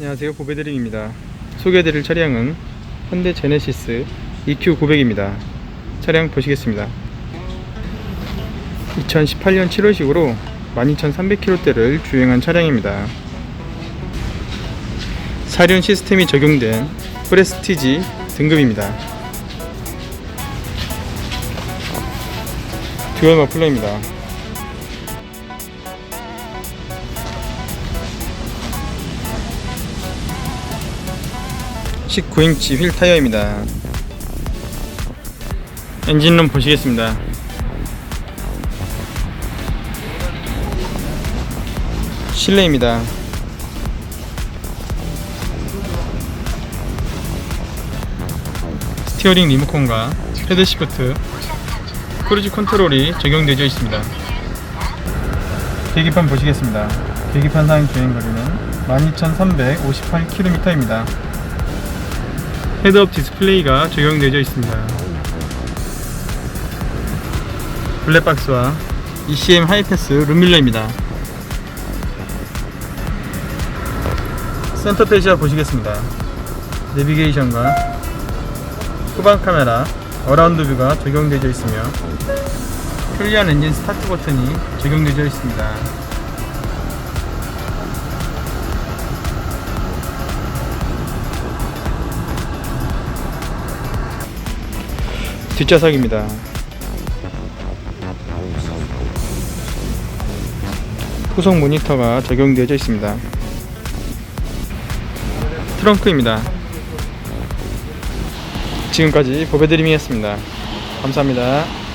안녕하세요. 보배드림입니다. 소개해드릴 차량은 현대 제네시스 EQ900입니다. 차량 보시겠습니다. 2018년 7월식으로 12,300km대를 주행한 차량입니다. 사륜 시스템이 적용된 프레스티지 등급입니다. 듀얼 머플러입니다 19인치 휠 타이어입니다. 엔진룸 보시겠습니다. 실내입니다. 스티어링 리모컨과 헤드 시프트, 크루즈 컨트롤이 적용되어 있습니다. 계기판 보시겠습니다. 계기판 사용 주행거리는 12,358km입니다. 헤드업 디스플레이가 적용되어 있습니다. 블랙박스와 ECM 하이패스 룸밀러입니다. 센터 페시아 보시겠습니다. 내비게이션과 후방 카메라, 어라운드 뷰가 적용되어 있으며 편리한 엔진 스타트 버튼이 적용되어 있습니다. 뒷좌석입니다. 후속 모니터가 적용되어 있습니다. 트렁크입니다. 지금까지 보배드림이었습니다. 감사합니다.